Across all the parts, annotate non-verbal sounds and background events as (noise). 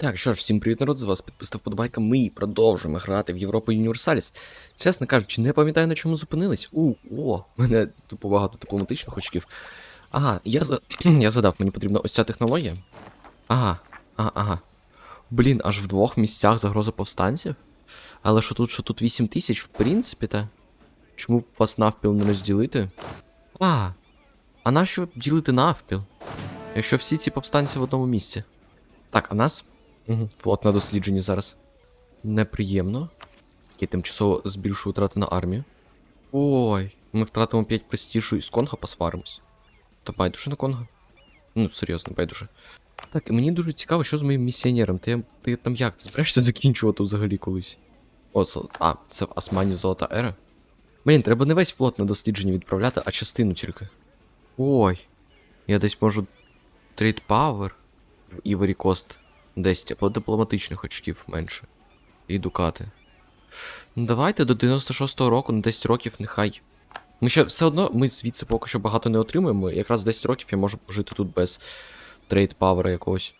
Так, що ж, всім привіт, народ, з вас підписав подобайка. Ми продовжуємо грати в Європу Юніверсаліс. Чесно кажучи, не пам'ятаю, на чому зупинились. У, о, мене тупо багато дипломатичних очків. Ага, я за... (clears throat) я згадав, мені потрібна ось ця технологія. Ага, ага, ага. Блін, аж в двох місцях загроза повстанців. Але що тут, що тут 8 тисяч, в принципі, та. Чому б вас навпіл не розділити? А, а нащо ділити навпіл? Якщо всі ці повстанці в одному місці. Так, а нас Угу. Флот на дослідженні зараз. Неприємно. Я тимчасово збільшую втрати на армію. Ой, ми втратимо 5 престижу і з Конга посваримось. Та байдуже на Конга. Ну, серйозно, байдуже. Так, і мені дуже цікаво, що з моїм місіонером. Ти, ти там як? Ти збираєшся закінчувати взагалі колись? О. А, це в Османі золота ера. Блін, треба не весь флот на дослідження відправляти, а частину тільки. Ой. Я десь можу. Трейд в Івері Кост 10 або дипломатичних очків менше. І дукати. Ну давайте до 96-го року, на 10 років нехай. Ми ще все одно, ми звідси поки що багато не отримуємо. Якраз 10 років я можу пожити тут без трейд павера якогось.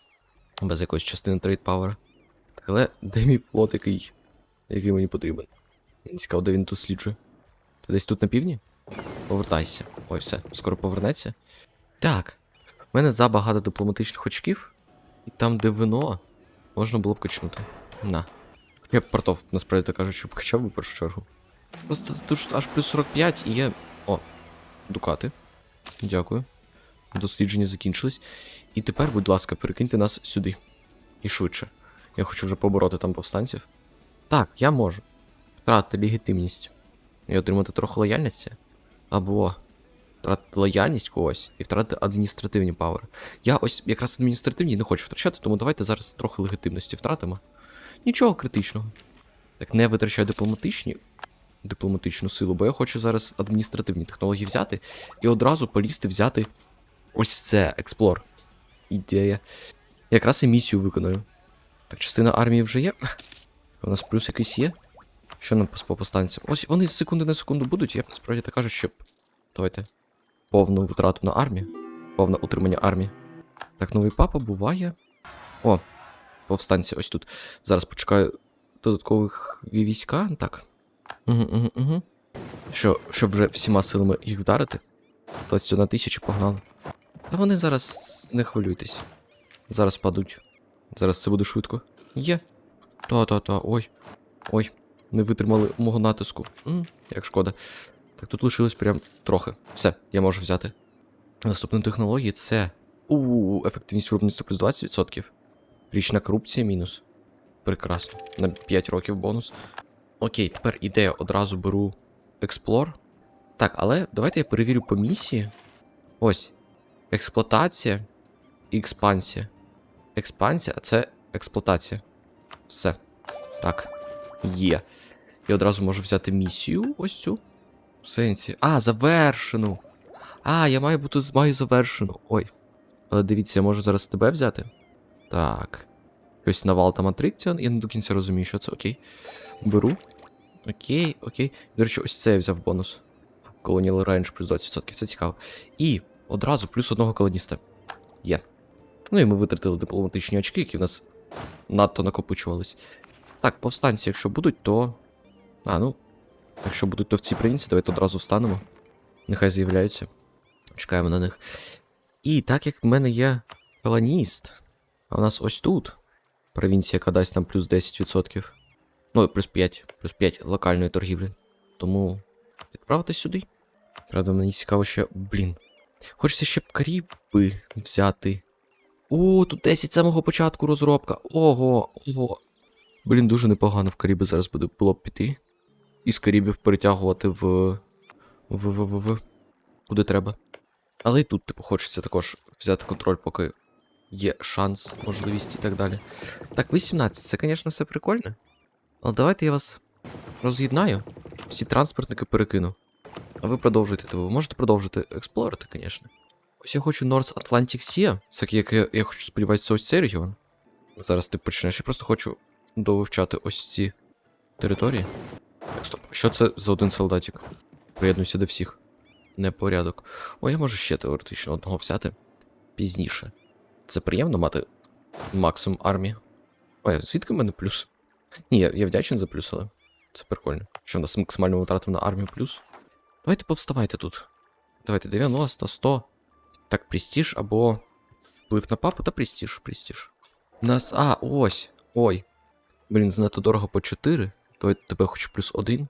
Без якоїсь частини трейд павера. Але де мій флот, який, який мені потрібен? Цікаво, де він тут сліджує. Ти десь тут на півдні? Повертайся. Ой, все, скоро повернеться. Так. В мене забагато дипломатичних очків. І там, де вино, можна було б качнути. На. Я б портов, насправді так кажучи, б качав би першу чергу. Просто тут аж плюс 45 і є. О, дукати. Дякую. Дослідження закінчились. І тепер, будь ласка, перекиньте нас сюди. І швидше. Я хочу вже побороти там повстанців. Так, я можу. Втратити легітимність. І отримати трохи лояльності. Або втратити лояльність когось і втратити адміністративні павери. Я ось якраз адміністративні не хочу втрачати, тому давайте зараз трохи легітимності втратимо. Нічого критичного. Так, не витрачаю дипломатичні. Дипломатичну силу, бо я хочу зараз адміністративні технології взяти і одразу полізти взяти ось це експлор. Ідея. Якраз і місію виконую. Так, частина армії вже є. У нас плюс якийсь є. Що нам по повстанцям? Ось вони з секунди на секунду будуть, я б насправді так кажу, щоб. Давайте. Повну витрату на армію. Повне утримання армії. Так, новий папа буває. О, повстанці ось тут. Зараз почекаю додаткових війська. Так. Угу, угу, угу. Що, щоб вже всіма силами їх вдарити. 21 тисяча погнали. Та вони зараз не хвилюйтесь. Зараз падуть. Зараз це буде швидко. Є. Та-та-та, ой. Ой, не витримали мого натиску. М, як шкода. Так, тут лишилось прям трохи. Все, я можу взяти. Наступна технологія це. У ефективність виробництва плюс 20%. Річна корупція мінус. Прекрасно. На 5 років бонус. Окей, тепер ідея одразу беру Explore. Так, але давайте я перевірю по місії. Ось. Експлуатація і експансія. Експансія, а це експлуатація. Все. Так. Є. Я одразу можу взяти місію ось цю. Сенсі. А, завершену. А, я маю бути маю завершену. Ой. Але дивіться, я можу зараз тебе взяти. Так. Ось навал там Атрикціон. Я не до кінця розумію, що це. Окей. Беру. Окей, окей. До речі, ось це я взяв бонус. Colonial Range плюс 20%. Це цікаво. І одразу плюс одного колоніста. Є. Ну і ми витратили дипломатичні очки, які в нас надто накопичувались. Так, повстанці, якщо будуть, то. А, ну. Якщо будуть, то в цій провінції, давайте одразу встанемо. Нехай з'являються. Чекаємо на них. І так як в мене є колоніст, а у нас ось тут провінція, яка дасть нам плюс 10%. Ну, плюс 5, плюс 5 локальної торгівлі. Тому відправити сюди. Правда, мені цікаво ще. Блін. Хочеться ще б Каріби взяти. О, тут 10 з самого початку розробка. Ого, ого. Блін, дуже непогано в Каріби зараз буде було б піти. І з Карібів перетягувати в. В, в, в, в. Куди треба. Але і тут, типу, хочеться також взяти контроль, поки є шанс, можливість і так далі. Так, 18, це, звісно, все прикольно. Але давайте я вас роз'єднаю. Всі транспортники перекину. А ви продовжуйте, то ви можете продовжити експлорити, звісно. Ось я хочу North Atlantic Sea. Це як я, я хочу сподіватися, ось цей регіон. Зараз ти почнеш. Я просто хочу довивчати ось ці території. Так, стоп. Що це за один солдатик? Приєднуйся до всіх. Непорядок. О, я можу ще теоретично одного взяти пізніше. Це приємно мати максимум армії. Ой, звідки в мене плюс? Ні, я, я вдячний за плюс, але це прикольно. Що в нас максимально витратив на армію плюс. Давайте повставайте тут. Давайте 90, 100. Так, престиж або вплив на папу та престиж, престиж. Нас. А, ось. Ой. Блін, занадто дорого по 4. Давайте тебе хоч плюс 1.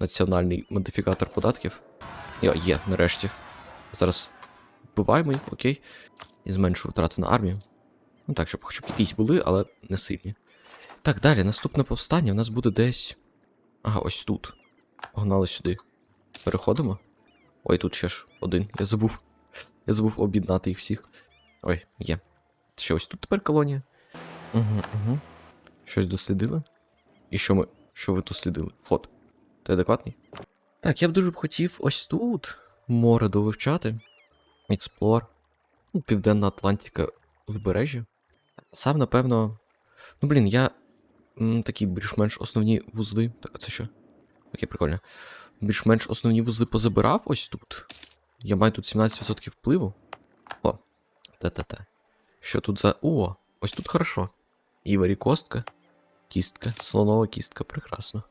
Національний модифікатор податків. Йо, є, нарешті. Зараз вбиваємо їх, окей. І зменшу витрати на армію. Ну так, щоб хоча б якісь були, але не сильні. Так, далі, наступне повстання в нас буде десь. Ага, ось тут. Погнали сюди. Переходимо. Ой, тут ще ж один. Я забув. Я забув об'єднати їх всіх. Ой, є. Ще ось тут тепер колонія. Угу, угу. Щось дослідили? І що ми. Що ви дослідили? Флот. Ти адекватний? Так, я б дуже б хотів ось тут море довивчати. Експлор. Ну, Південна Атлантика вибережжя. Сам, напевно. Ну, блін, я. такі більш-менш основні вузли. Так, а це що? Окей, прикольно. Більш-менш основні вузли позабирав ось тут. Я маю тут 17% впливу. О, та-та-та. Що тут за. О, ось тут хорошо. Іварі костка. Кістка. Слонова кістка, прекрасно.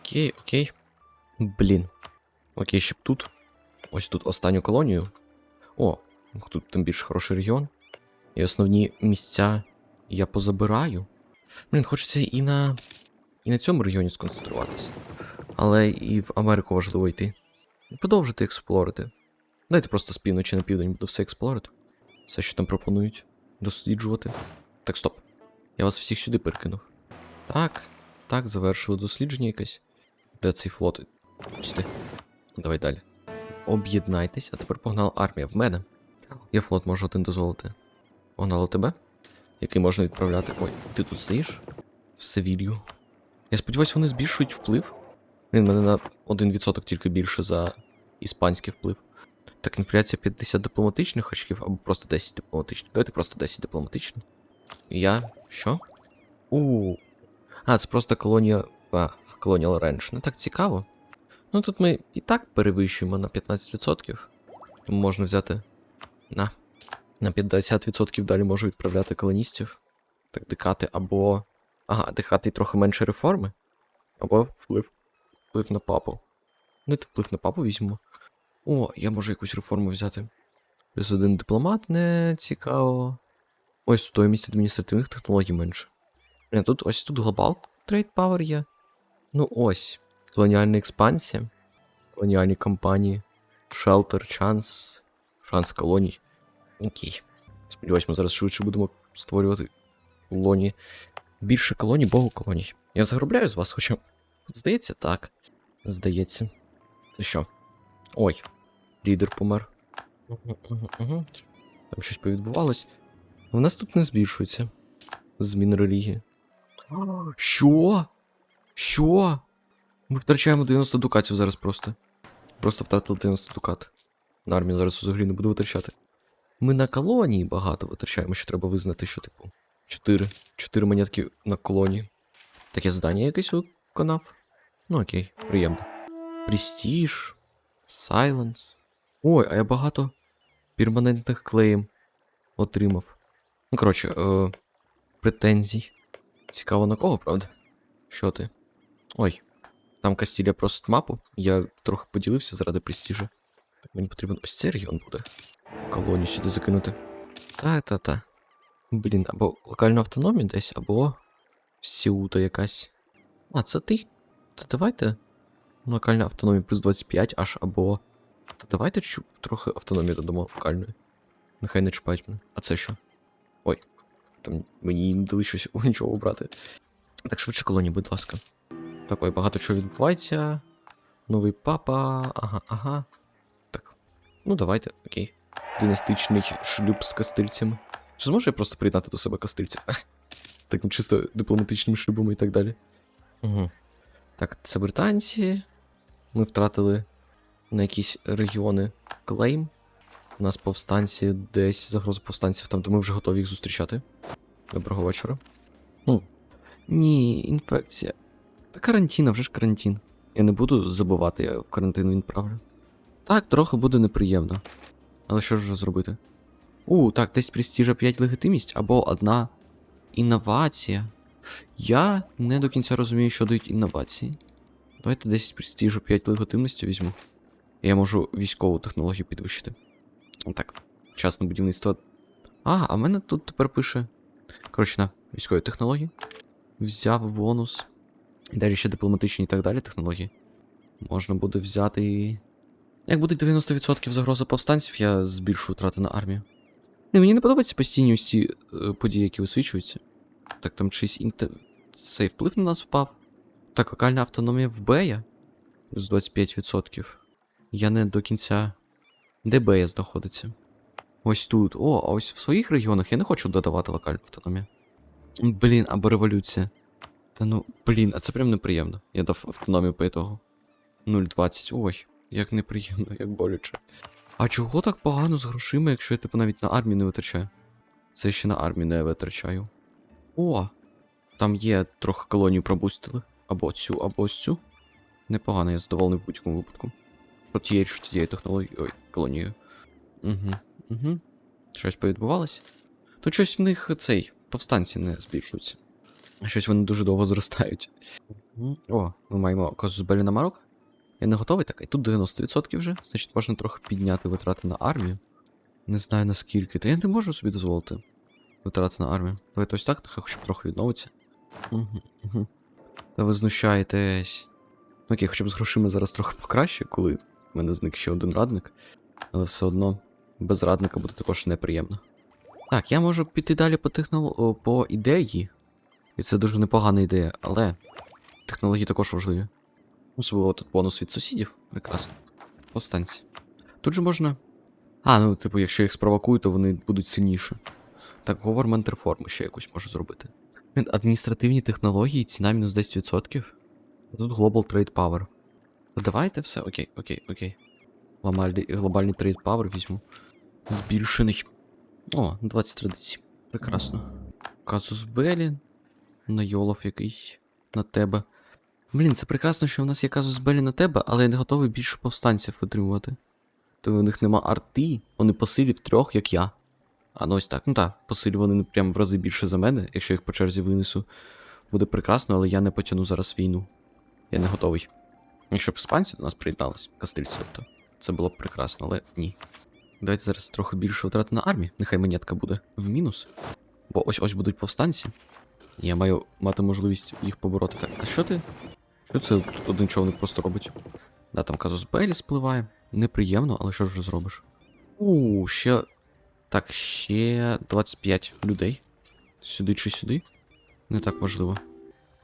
Окей, окей. Блін. Окей, ще тут. Ось тут останню колонію. О, тут тим більше хороший регіон. І основні місця я позабираю. Блін, хочеться і на. і на цьому регіоні сконцентруватися. Але і в Америку важливо йти. Продовжити експлорити. Дайте просто з півночі на південь буду все експлорити. Все, що там пропонують. Досліджувати. Так, стоп. Я вас всіх сюди перекинув. Так, так, завершили дослідження якесь. Де цей флот? Сюди. Давай далі. Об'єднайтесь, а тепер погнала армія в мене. Я флот можу один дозволити. Погнало тебе? Який можна відправляти. Ой, ти тут стоїш? В Севілью. Я сподіваюся, вони збільшують вплив. Блін, мене на 1% тільки більше за іспанський вплив. Так, інфляція 50 дипломатичних очків, або просто 10 дипломатичних. Давайте просто 10 дипломатичних. Я. Що? У. А, це просто колонія. А, колоніал ренч. Не так цікаво. Ну тут ми і так перевищуємо на 15%. Тому можна взяти. На. На 50% далі можу відправляти колоністів. Так, декати або. Ага, декати трохи менше реформи. Або вплив. Вплив на папу. Ну, ти вплив на папу візьмемо. О, я можу якусь реформу взяти. Плюс один дипломат не цікаво. Ось стоїмість адміністративних технологій менше. Блін, тут ось тут глобал трейд пауер є. Ну ось. Колоніальна експансія. Колоніальні компанії. Шелтер, шанс. Шанс колоній. Окей. Сподіваюсь, ми зараз швидше будемо створювати колонії. Більше колоній, богу колоній. Я заробляю з вас, хоча. Здається, так. Здається. Це що? Ой, лідер помер. Там щось повідбувалось. У нас тут не збільшується. Зміни релігії. Що? Що? Ми втрачаємо 90 дукатів зараз просто. Просто втратили 90 дукат. На армію зараз взагалі не буду витрачати. Ми на колонії багато витрачаємо, що треба визнати, що, типу, 4. 4 монетки на колонії. Таке здання якесь виконав. Ну окей, приємно. Престиж. Сайленс. Ой, а я багато перманентних клеїм отримав. Ну, коротше, е, претензій. Цікаво на кого, правда? Що ти? Ой. Там Кастілія просить мапу. Я трохи поділився заради престижа. Мені потрібен ось цей регіон буде. Колонію сюди закинути. Та-та-та. Блін, або локальна автономія десь, або Сіута якась. А, це ти? Та давайте. Локальна автономія плюс 25 аж або. Та давайте трохи автономії додамо локальної. Нехай не чіпають мене. А це що? Ой. Там мені не дали щось (laughs) нічого обрати. Так швидше колонії, будь ласка. Так, ой, багато чого відбувається. Новий папа. Ага, ага. Так. Ну, давайте, окей. Династичний шлюб з кастильцями. Чи зможу я просто приєднати до себе кастильців? (laughs) Таким чисто дипломатичним шлюбом і так далі. Угу. Так, це британці. Ми втратили на якісь регіони клейм. У нас повстанці десь загроза повстанців, там, де ми вже готові їх зустрічати. Доброго вечора. Ну. Ні, інфекція. Та карантин, а вже ж карантин. Я не буду забувати, я в карантин відправлю. Так, трохи буде неприємно. Але що ж зробити? У, так, десь престижа 5 легітимість або одна інновація. Я не до кінця розумію, що дають інновації. Давайте 10 престижу, 5 леготимності візьму. Я можу військову технологію підвищити. Так, час на будівництво. А, а в мене тут тепер пише. Коротше, на військові технології. Взяв бонус. Далі ще дипломатичні і так далі технології. Можна буде взяти. Як буде 90% загроза повстанців, я збільшую втрати на армію. Не, мені не подобаються постійні усі е, події, які висвічуються. Так, там чийсь інте... цей вплив на нас впав. Так, локальна автономія в Бея. З 25%. Я не до кінця. Де Бея знаходиться? Ось тут. О, а ось в своїх регіонах я не хочу додавати локальну автономію. Блін, або революція. Та ну, блін, а це прям неприємно. Я дав автономію по ітогу. 0,20. Ой, як неприємно, як боляче. А чого так погано з грошима, якщо я типу навіть на армію не витрачаю? Це ще на армію не витрачаю. О! Там є трохи колонію пробустили. Або цю, або ось цю. Непогано, я задоволений в будь-якому випадку. Що тією, що тією технологією. Ой, колонією. Угу, угу. Щось повідбувалось? Тут щось в них цей, повстанці не збільшуються. Щось вони дуже довго зростають. О, ми маємо Козубелі на Марок. Я не готовий такий. Тут 90% вже. Значить, можна трохи підняти витрати на армію. Не знаю наскільки. Та я не можу собі дозволити витрати на армію. Давайте ось так, нехай хоча б трохи відновиться. Угу, угу. Та ви знущаєтесь. Окей, хоча б з грошима зараз трохи покраще, коли в мене зник ще один радник. Але все одно без радника буде також неприємно. Так, я можу піти далі по технол... по ідеї. І це дуже непогана ідея, але технології також важливі. Особливо тут бонус від сусідів. Прекрасно. Повстанці. Тут же можна. А, ну, типу, якщо їх спровокую, то вони будуть сильніше. Так, government реформу ще якусь можу зробити. Адміністративні технології, ціна мінус 10%. А тут Global Trade Power. Давайте все, окей, окей, окей. Глобальний, глобальний трейд Power візьму. Збільшений. О, 20 традицій. Прекрасно. Казус Белі. На Йолов який. На тебе. Блін, це прекрасно, що в нас є казус Белі на тебе, але я не готовий більше повстанців отримувати. То в них нема арти, вони по силі в трьох, як я. А ну ось так, ну так, по силі вони прям в рази більше за мене, якщо їх по черзі винесу. Буде прекрасно, але я не потягну зараз війну. Я не готовий. Якщо б іспанці до нас приєднались, кастильці, тобто, це було б прекрасно, але ні. Давайте зараз трохи більше витрати на армію. Нехай монетка буде в мінус. Бо ось ось будуть повстанці. Я маю мати можливість їх побороти. Так, а що ти? Що це тут один човник просто робить? Да, там казус Белі спливає. Неприємно, але що ж зробиш? У, ще. Так, ще 25 людей. Сюди чи сюди? Не так важливо.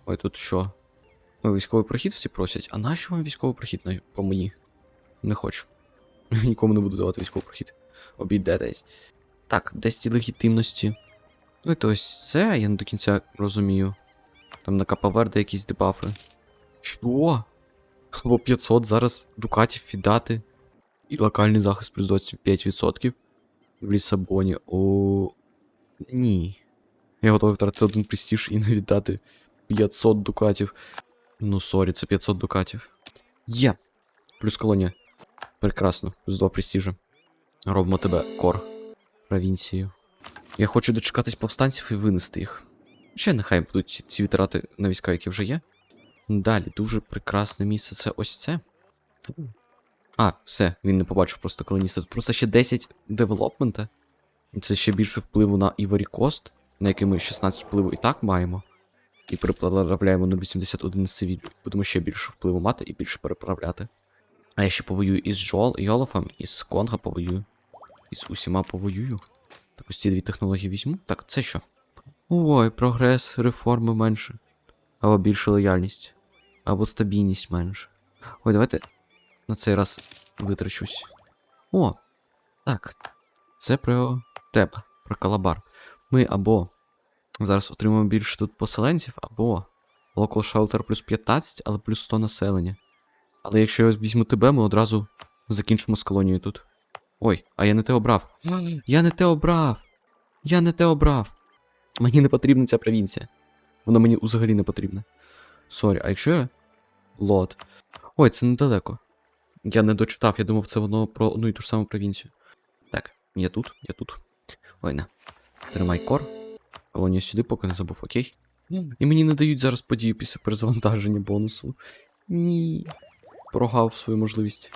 Ой, тут що? Ой, військовий прохід всі просять. А нащо вам військовий прохід по мені? Не хочу. (laughs) Нікому не буду давати військовий прохід. Обійдетесь. Так, 10 легітимності. Ну то ось це, я не до кінця розумію. Там на Капаверде якісь дебафи. Що? Або 500 зараз дукатів віддати. І локальний захист плюс 25% в Лісабоні. О. Ні. Я готовий втратити один престиж і не віддати 500 дукатів. Ну, сорі, це 500 дукатів. Є. Плюс колонія. Прекрасно. Плюс 2 престижа. Робимо тебе кор. Провінцією. Я хочу дочекатись повстанців і винести їх. Ще нехай будуть ці витрати на війська, які вже є. Далі, дуже прекрасне місце це ось це. А, все, він не побачив просто колоніста. Тут просто ще 10 девелопмента. Це ще більше впливу на Ivory Coast, на який ми 16 впливу і так маємо. І переправляємо 0,81 в Севілью. Будемо ще більше впливу мати і більше переправляти. А я ще повоюю із Джол, Йолофом, із Конго повоюю. Із усіма повоюю. Так ось ці дві технології візьму. Так, це що? Ой, прогрес, реформи менше. Або більше лояльність. Або стабільність менше. Ой, давайте на цей раз витрачусь. О! Так. Це про тебе, про Калабар. Ми або зараз отримаємо більше тут поселенців, або Local Shelter плюс 15, але плюс 100 населення. Але якщо я візьму тебе, ми одразу закінчимо з колонією тут. Ой, а я не те обрав. Я не те обрав. Я не те обрав. Мені не потрібна ця провінція. Вона мені взагалі не потрібна. Сорі, а якщо я. Лот. Ой, це недалеко. Я не дочитав, я думав, це воно про одну і ту ж саму провінцію. Так, я тут, я тут. Ой, на. Тримай кор. Колонію сюди, поки не забув, окей. І мені не дають зараз подію після перезавантаження бонусу. Ні. Прогав свою можливість.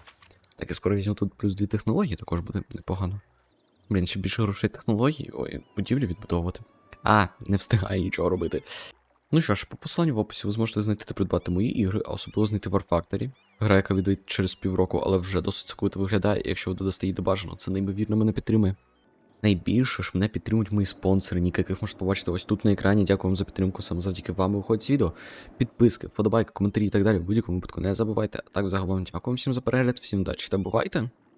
Так, я скоро візьму тут плюс дві технології, також буде непогано. Блін, ще більше грошей технологій. Ой, будівлі відбудовувати. А, не встигаю нічого робити. Ну що ж, по посиланню в описі ви зможете знайти та придбати мої ігри, а особливо знайти War Factory. Гра, яка відійде через півроку, але вже досить соковито виглядає, і якщо ви додасте її до бажаного, це неймовірно мене підтримує. Найбільше ж мене підтримують мої спонсори, ніки яких можете побачити ось тут на екрані. Дякую вам за підтримку. Саме завдяки вам виходить відео. Підписки, вподобайки, коментарі і так далі. В будь-якому випадку не забувайте. А так загалом дякую всім за перегляд, всім удачі та бувайте!